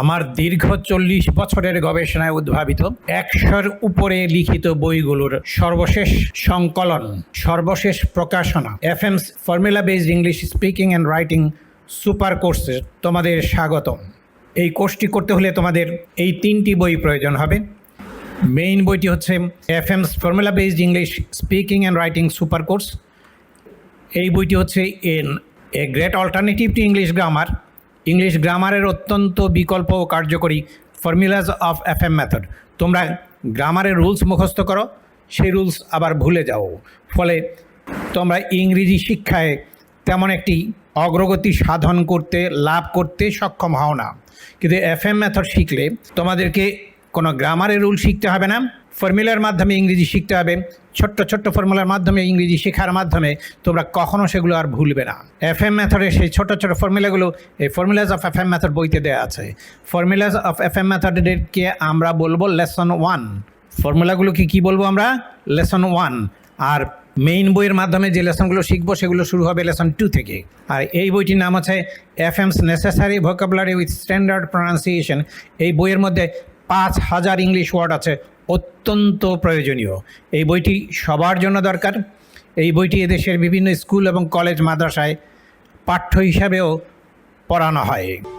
আমার দীর্ঘ চল্লিশ বছরের গবেষণায় উদ্ভাবিত একশোর উপরে লিখিত বইগুলোর সর্বশেষ সংকলন, সর্বশেষ প্রকাশনা F M's formula based English speaking and writing super কোর্সে তোমাদের স্বাগতম। এই কোর্সটি করতে হলে তোমাদের এই তিনটি বই প্রয়োজন হবে। মেইন বইটি হচ্ছে F M's formula based English speaking and writing super course এই বইটি হচ্ছে an a great alternative to English grammar English গ্রামারের অত্যন্ত বিকল্প ও কার্যকরী formulas of F M method তোমরা গ্রামারের রুলস মুখস্থ করো, সেই রুলস আবার ভুলে যাও। ফলে তোমরা ইংরেজি শিক্ষায় তেমন একটি অগ্রগতি সাধন করতে, লাভ করতে সক্ষম হও না। কিন্তু এফ এম মেথড শিখলে তোমাদেরকে কোনো গ্রামারের রুল শিখতে হবে না। ফর্মুলার মাধ্যমে ইংরেজি শিখতে হবে, ছোট্ট ছোট্ট ফর্মুলার মাধ্যমে ইংরেজি শেখার মাধ্যমে তোমরা কখনো সেগুলো আর ভুলবে না। এফ এম মেথডের সেই ছোট ছোট ফর্মুলাগুলো, এই formulas of F M method বইতে দেওয়া আছে। ফর্মুলাস অফ এফ এম মেথডকে আমরা বলব? লেসন ওয়ান ফর্মুলাগুলোকে কি বলব আমরা? লেসন ওয়ান আর মেইন বইয়ের মাধ্যমে যে লেসনগুলো শিখব, সেগুলো শুরু হবে লেসন টু থেকে। আর এই বইটির নাম আছে F M's necessary vocabulary with standard pronunciation এই বইয়ের মধ্যে পাঁচ হাজার ইংলিশ ওয়ার্ড আছে। অত্যন্ত প্রয়োজনীয়। এই বইটি সবার জন্য দরকার। এই বইটি এদেশের বিভিন্ন স্কুল এবং কলেজ মাদ্রাসায় পাঠ্য হিসাবেও পড়ানো হয়।